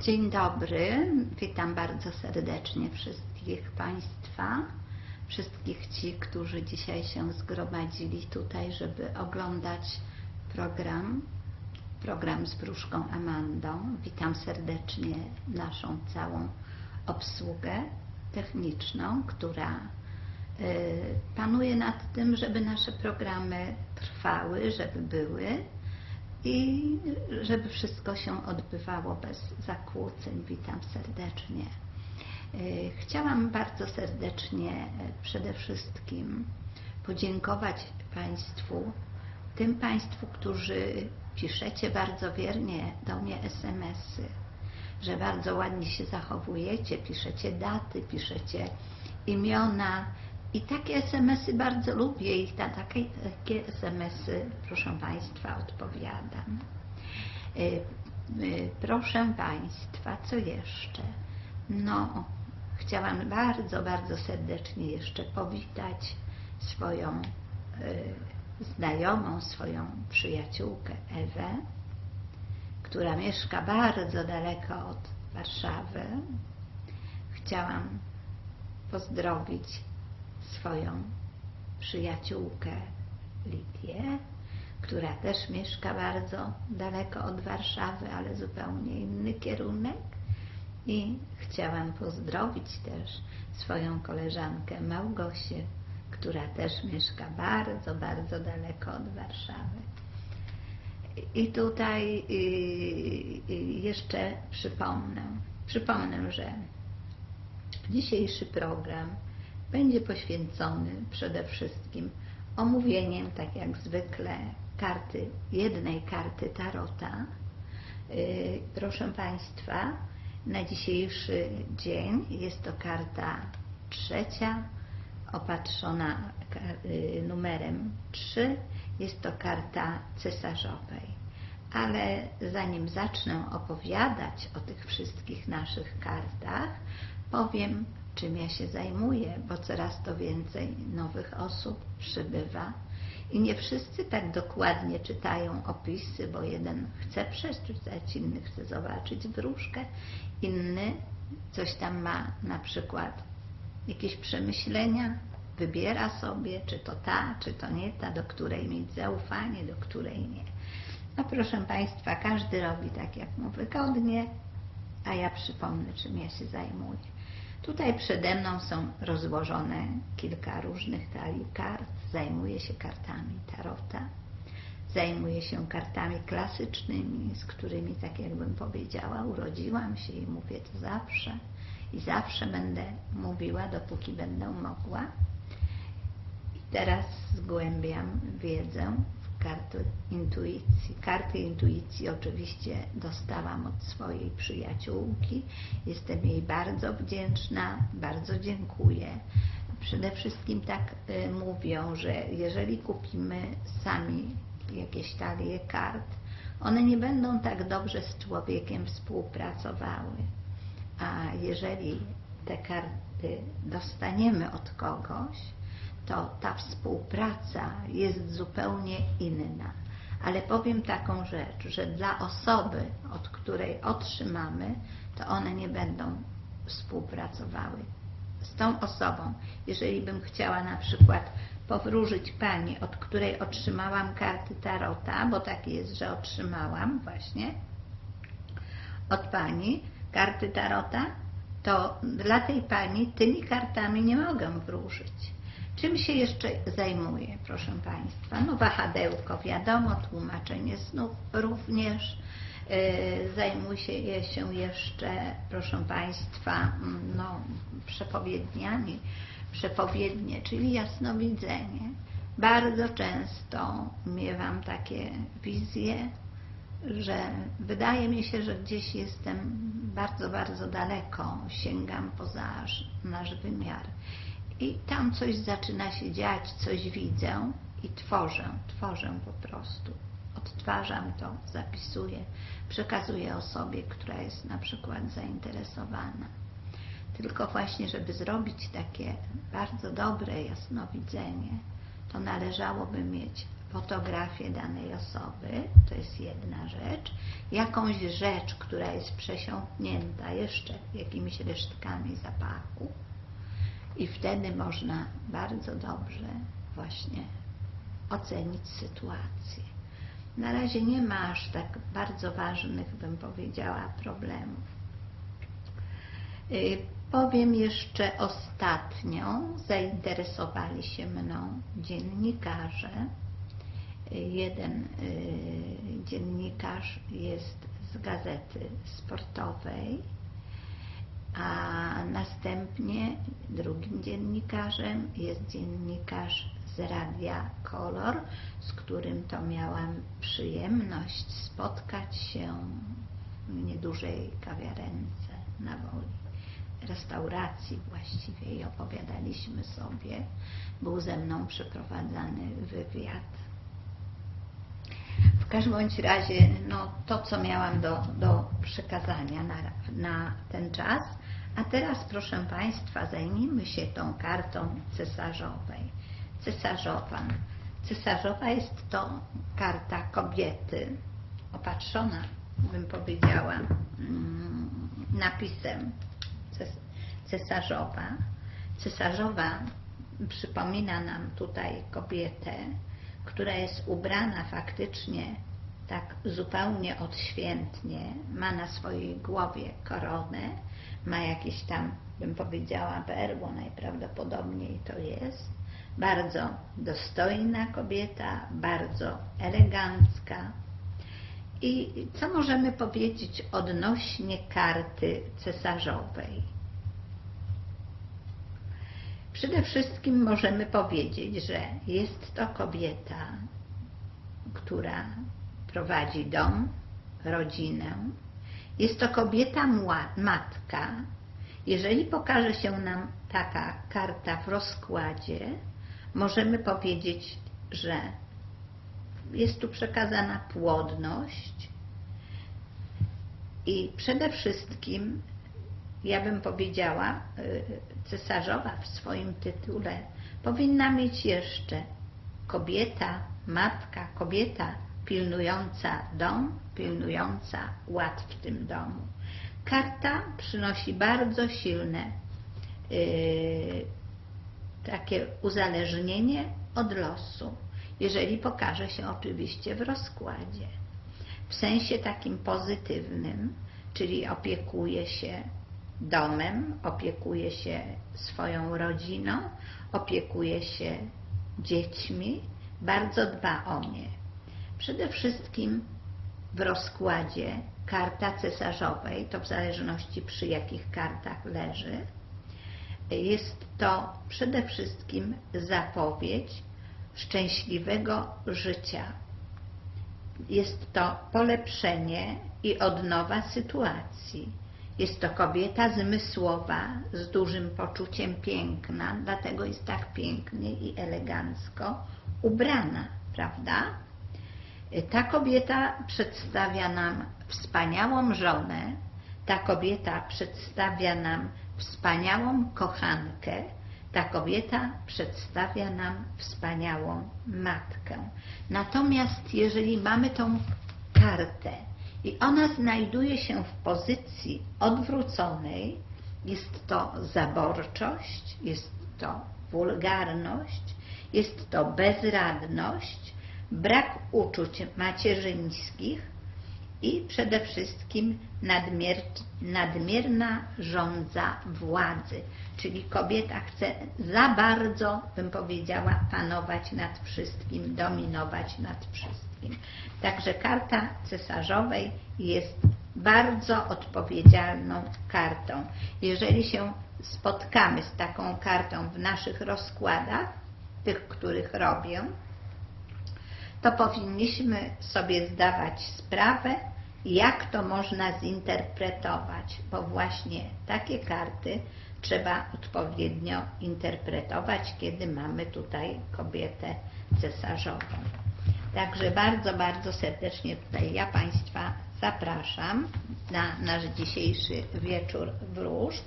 Dzień dobry, witam bardzo serdecznie wszystkich Państwa, wszystkich ci, którzy dzisiaj się zgromadzili tutaj, żeby oglądać program, program z Wróżką Amandą. Witam serdecznie naszą całą obsługę techniczną, która y, panuje nad tym, żeby nasze programy trwały, żeby były i żeby wszystko się odbywało bez zakłóceń. Witam serdecznie. Y, chciałam bardzo serdecznie y, przede wszystkim podziękować Państwu, tym Państwu, którzy piszecie bardzo wiernie do mnie SMS-y, że bardzo ładnie się zachowujecie, piszecie daty, piszecie imiona, i takie SMS-y bardzo lubię i na takie, takie SMS-y, proszę Państwa, odpowiadam. Y, y, proszę Państwa, co jeszcze? No, chciałam bardzo, bardzo serdecznie jeszcze powitać swoją y, znajomą, swoją przyjaciółkę Ewę, która mieszka bardzo daleko od Warszawy. Chciałam pozdrowić swoją przyjaciółkę Lidię, która też mieszka bardzo daleko od Warszawy, ale zupełnie inny kierunek. I chciałam pozdrowić też swoją koleżankę Małgosię, która też mieszka bardzo, bardzo daleko od Warszawy. I tutaj jeszcze przypomnę, przypomnę, że dzisiejszy program będzie poświęcony przede wszystkim omówieniem, tak jak zwykle, karty, jednej karty Tarota. Y, proszę Państwa, na dzisiejszy dzień jest to karta trzecia, opatrzona y, numerem 3. Jest to karta cesarzowej. Ale zanim zacznę opowiadać o tych wszystkich naszych kartach, powiem czym ja się zajmuję, bo coraz to więcej nowych osób przybywa i nie wszyscy tak dokładnie czytają opisy, bo jeden chce przeczytać, inny chce zobaczyć wróżkę, inny coś tam ma na przykład jakieś przemyślenia, wybiera sobie, czy to ta, czy to nie ta, do której mieć zaufanie, do której nie. No proszę Państwa, każdy robi tak, jak mu wygodnie, a ja przypomnę, czym ja się zajmuję. Tutaj przede mną są rozłożone kilka różnych talii kart. Zajmuję się kartami tarota. Zajmuję się kartami klasycznymi, z którymi, tak jakbym powiedziała, urodziłam się i mówię to zawsze. I zawsze będę mówiła, dopóki będę mogła. I teraz zgłębiam wiedzę karty intuicji. Karty intuicji oczywiście dostałam od swojej przyjaciółki. Jestem jej bardzo wdzięczna, bardzo dziękuję. Przede wszystkim tak y, mówią, że jeżeli kupimy sami jakieś talie kart, one nie będą tak dobrze z człowiekiem współpracowały. A jeżeli te karty dostaniemy od kogoś, to ta współpraca jest zupełnie inna. Ale powiem taką rzecz, że dla osoby, od której otrzymamy, to one nie będą współpracowały z tą osobą. Jeżeli bym chciała na przykład powróżyć Pani, od której otrzymałam karty Tarota, bo tak jest, że otrzymałam właśnie od Pani karty Tarota, to dla tej Pani tymi kartami nie mogę wróżyć Czym się jeszcze zajmuję, proszę Państwa? No wahadełko, wiadomo, tłumaczenie snów również. Yy, zajmuję się jeszcze, proszę Państwa, mm, no, przepowiedniami, przepowiednie, czyli jasnowidzenie. Bardzo często miewam takie wizje, że wydaje mi się, że gdzieś jestem bardzo, bardzo daleko, sięgam poza nasz wymiar i tam coś zaczyna się dziać, coś widzę i tworzę, tworzę po prostu. Odtwarzam to, zapisuję, przekazuję osobie, która jest na przykład zainteresowana. Tylko właśnie, żeby zrobić takie bardzo dobre jasnowidzenie, to należałoby mieć fotografię danej osoby, to jest jedna rzecz, jakąś rzecz, która jest przesiąknięta jeszcze jakimiś resztkami zapachu i wtedy można bardzo dobrze właśnie ocenić sytuację. Na razie nie ma aż tak bardzo ważnych, bym powiedziała, problemów. Y, Powiem jeszcze ostatnio, zainteresowali się mną dziennikarze. Y, Jeden y, dziennikarz jest z gazety sportowej, a następnie drugim dziennikarzem jest dziennikarz z Radia Kolor, z którym to miałam przyjemność spotkać się w niedużej kawiarence na Woli restauracji właściwie i opowiadaliśmy sobie. Był ze mną przeprowadzany wywiad. W każdym bądź razie no, to, co miałam do, do przekazania na, na ten czas. A teraz, proszę Państwa, zajmijmy się tą kartą cesarzowej. Cesarzowa. Cesarzowa jest to karta kobiety, opatrzona, bym powiedziała, mm, napisem cesarzowa. Cesarzowa przypomina nam tutaj kobietę, która jest ubrana faktycznie tak zupełnie odświętnie, ma na swojej głowie koronę, ma jakieś tam, bym powiedziała, berło, najprawdopodobniej to jest. Bardzo dostojna kobieta, bardzo elegancka. I co możemy powiedzieć odnośnie karty cesarzowej? Przede wszystkim możemy powiedzieć, że jest to kobieta, która prowadzi dom, rodzinę. Jest to kobieta matka. Jeżeli pokaże się nam taka karta w rozkładzie, możemy powiedzieć, że jest tu przekazana płodność i przede wszystkim ja bym powiedziała, y, cesarzowa w swoim tytule powinna mieć jeszcze kobieta, matka, kobieta pilnująca dom, pilnująca ład w tym domu. Karta przynosi bardzo silne yy, takie uzależnienie od losu, jeżeli pokaże się oczywiście w rozkładzie. W sensie takim pozytywnym, czyli opiekuje się domem, opiekuje się swoją rodziną, opiekuje się dziećmi, bardzo dba o nie. Przede wszystkim w rozkładzie karta cesarzowej, to w zależności przy jakich kartach leży, jest to przede wszystkim zapowiedź szczęśliwego życia. Jest to polepszenie i odnowa sytuacji jest to kobieta zmysłowa, z dużym poczuciem piękna, dlatego jest tak pięknie i elegancko ubrana, prawda? Ta kobieta przedstawia nam wspaniałą żonę, ta kobieta przedstawia nam wspaniałą kochankę, ta kobieta przedstawia nam wspaniałą matkę. Natomiast jeżeli mamy tą kartę, i ona znajduje się w pozycji odwróconej. Jest to zaborczość, jest to wulgarność, jest to bezradność, brak uczuć macierzyńskich i przede wszystkim nadmier, nadmierna rządza władzy, czyli kobieta chce za bardzo, bym powiedziała, panować nad wszystkim, dominować nad wszystkim. Także karta cesarzowej jest bardzo odpowiedzialną kartą. Jeżeli się spotkamy z taką kartą w naszych rozkładach, tych, których robię, to powinniśmy sobie zdawać sprawę, jak to można zinterpretować, bo właśnie takie karty trzeba odpowiednio interpretować, kiedy mamy tutaj kobietę cesarzową. Także bardzo, bardzo serdecznie tutaj ja Państwa zapraszam na nasz dzisiejszy wieczór wróżb.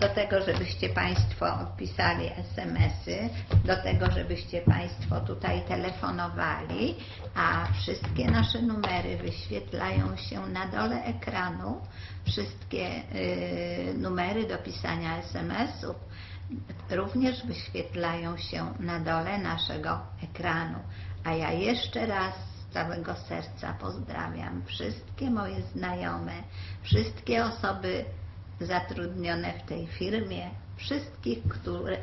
Do tego, żebyście Państwo pisali SMS-y, do tego, żebyście Państwo tutaj telefonowali, a wszystkie nasze numery wyświetlają się na dole ekranu, wszystkie y, numery do pisania SMS-ów również wyświetlają się na dole naszego ekranu. A ja jeszcze raz z całego serca pozdrawiam wszystkie moje znajome, wszystkie osoby zatrudnione w tej firmie, wszystkich, które,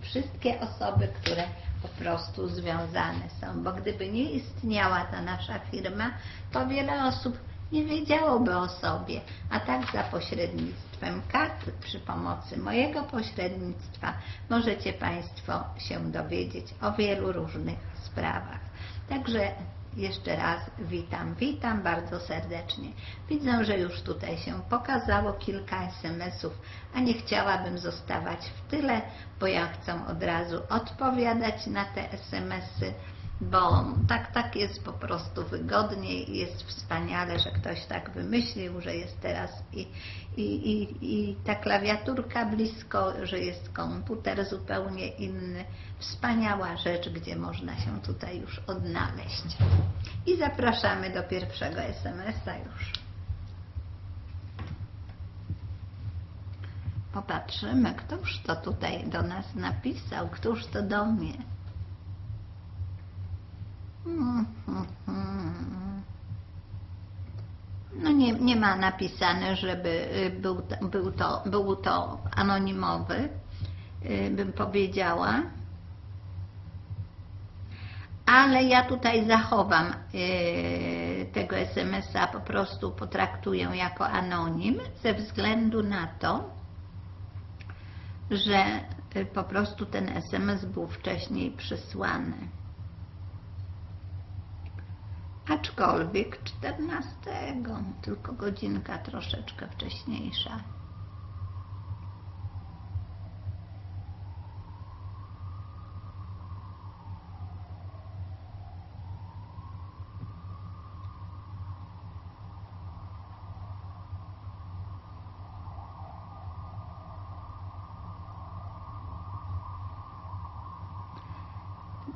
wszystkie osoby, które po prostu związane są, bo gdyby nie istniała ta nasza firma, to wiele osób nie wiedziałoby o sobie, a tak za pośrednictwem kart przy pomocy mojego pośrednictwa możecie Państwo się dowiedzieć o wielu różnych sprawach. Także jeszcze raz witam, witam bardzo serdecznie. Widzę, że już tutaj się pokazało kilka SMS-ów, a nie chciałabym zostawać w tyle, bo ja chcę od razu odpowiadać na te SMS-y bo tak, tak jest po prostu wygodniej i jest wspaniale, że ktoś tak wymyślił, że jest teraz i, i, i, i ta klawiaturka blisko, że jest komputer zupełnie inny. Wspaniała rzecz, gdzie można się tutaj już odnaleźć. I zapraszamy do pierwszego SMS-a już. Popatrzymy, któż to tutaj do nas napisał, któż to do mnie. No nie, nie ma napisane, żeby był, był, to, był to anonimowy, bym powiedziała. Ale ja tutaj zachowam tego SMS-a, po prostu potraktuję jako anonim ze względu na to, że po prostu ten SMS był wcześniej przysłany aczkolwiek 14, tylko godzinka troszeczkę wcześniejsza.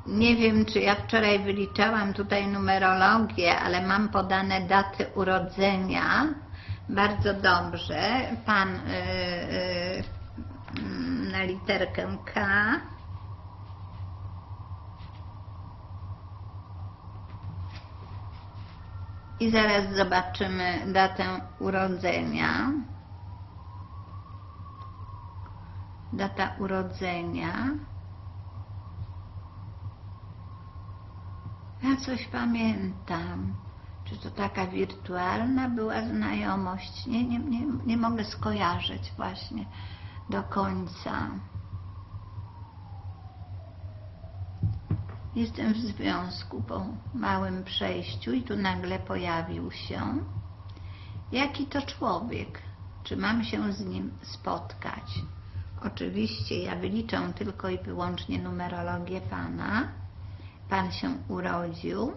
Nie wiem, czy ja wczoraj wyliczałam tutaj numerologię, ale mam podane daty urodzenia. Bardzo dobrze. Pan yy, yy, na literkę K. I zaraz zobaczymy datę urodzenia. Data urodzenia. Coś pamiętam. Czy to taka wirtualna była znajomość? Nie, nie, nie, nie mogę skojarzyć właśnie do końca. Jestem w związku po małym przejściu i tu nagle pojawił się. Jaki to człowiek? Czy mam się z nim spotkać? Oczywiście ja wyliczę tylko i wyłącznie numerologię Pana parçam ural diyor.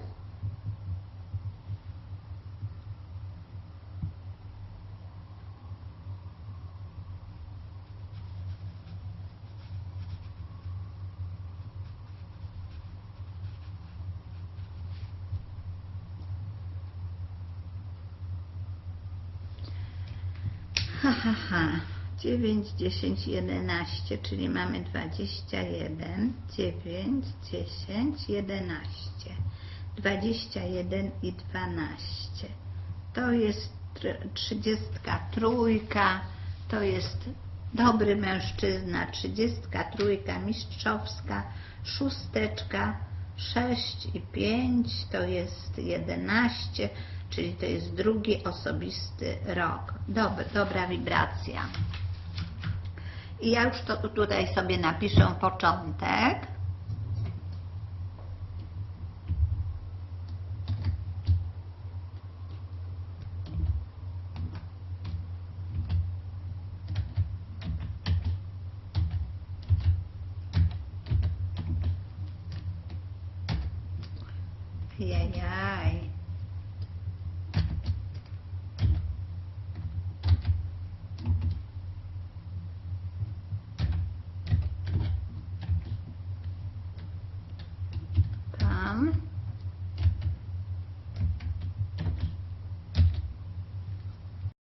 Ha ha ha. 9, 10, 11, czyli mamy 21, 9, 10, 11, 21 i 12. To jest 33, to jest dobry mężczyzna, 33 mistrzowska, szósteczka, 6 i 5 to jest 11, czyli to jest drugi osobisty rok. Dobry, dobra wibracja. I ja już to tutaj sobie napiszę początek. Jajaj.